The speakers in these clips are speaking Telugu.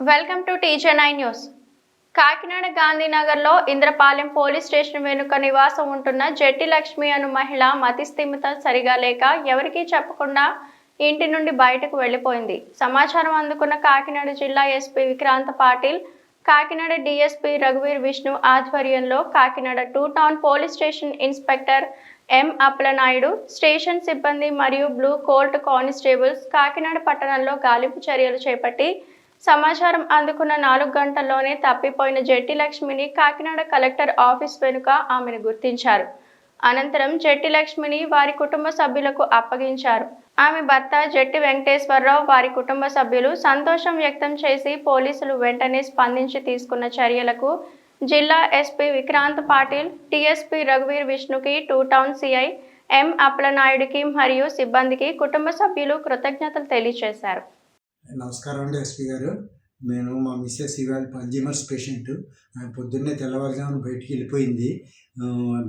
Welcome to TJ nine news Kakinada గాంధీనగర్లో Indrapalem police station వెనుక నివాసం ఉంటున్న జట్టి లక్ష్మి అను మహిళ మతిస్థిమిత సరిగా లేక ఎవరికీ చెప్పకుండా ఇంటి నుండి బయటకు వెళ్ళిపోయింది సమాచారం అందుకున్న కాకినాడ జిల్లా ఎస్పీ విక్రాంత పాటిల్ కాకినాడ డీఎస్పీ రఘువీర్ విష్ణు ఆధ్వర్యంలో Kakinada two town police station inspector M Appalanaidu station సిబ్బంది మరియు బ్లూ కోల్ట్ కానిస్టేబుల్స్ కాకినాడ పట్టణంలో గాలింపు చర్యలు చేపట్టి సమాచారం అందుకున్న నాలుగు గంటల్లోనే తప్పిపోయిన జట్టి లక్ష్మిని కాకినాడ కలెక్టర్ ఆఫీస్ వెనుక ఆమెను గుర్తించారు. అనంతరం జట్టి లక్ష్మిని వారి కుటుంబ సభ్యులకు అప్పగించారు. ఆమె భర్త జట్టి వెంకటేశ్వరరావు వారి కుటుంబ సభ్యులు సంతోషం వ్యక్తం చేసి పోలీసులు వెంటనే స్పందించి తీసుకున్న చర్యలకు జిల్లా ఎస్పీ విక్రాంత్ పాటిల్ టీఎస్పీ రఘువీర్ విష్ణుకి టూ టౌన్ సిఐ ఎం అప్పలనాయుడికి మరియు సిబ్బందికి కుటుంబ సభ్యులు కృతజ్ఞతలు తెలియజేశారు. నమస్కారం అండి ఎస్పీ గారు. నేను మా మిస్సెస్ ఇవాళ పంజీమర్స్ పేషెంట్. పొద్దున్నే తెల్లవారుజామున బయటికి వెళ్ళిపోయింది.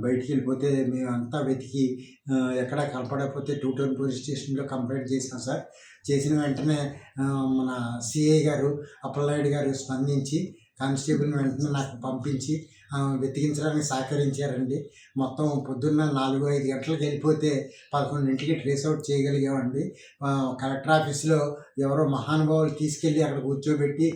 బయటికి వెళ్ళిపోతే మేము అంతా వెతికి ఎక్కడ ఎక్కడా కనపడకపోతే టూ టౌన్ పోలీస్ స్టేషన్లో కంప్లైంట్ చేసాం సార్. చేసిన వెంటనే మన సిఐ గారు అప్పలనాయుడు గారు స్పందించి కానిస్టేబుల్ వెంటనే నాకు పంపించి వెతికించడానికి సహకరించారండి. మొత్తం పొద్దున్న నాలుగు ఐదు గంటలకు వెళ్ళిపోతే పదకొండింటికి ట్రేస్ అవుట్ చేయగలిగామండి. కలెక్టర్ ఆఫీస్లో ఎవరో మహానుభావులు తీసుకెళ్ళి అక్కడ కూర్చోబెట్టి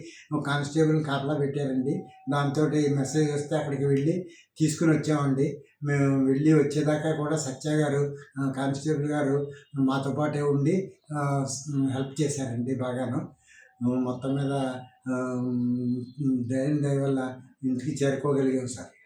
కానిస్టేబుల్ని కాపలా పెట్టారండి. దాంతో మెసేజ్ వస్తే అక్కడికి వెళ్ళి తీసుకుని వచ్చామండి. మేము వెళ్ళి వచ్చేదాకా కూడా సత్య గారు కానిస్టేబుల్ గారు మాతో పాటే ఉండి హెల్ప్ చేశారండి బాగాను. మొత్తం మీద ఆ, దైవం దయ వల్ల ఇంటికి చేరుకోగలిగాం సార్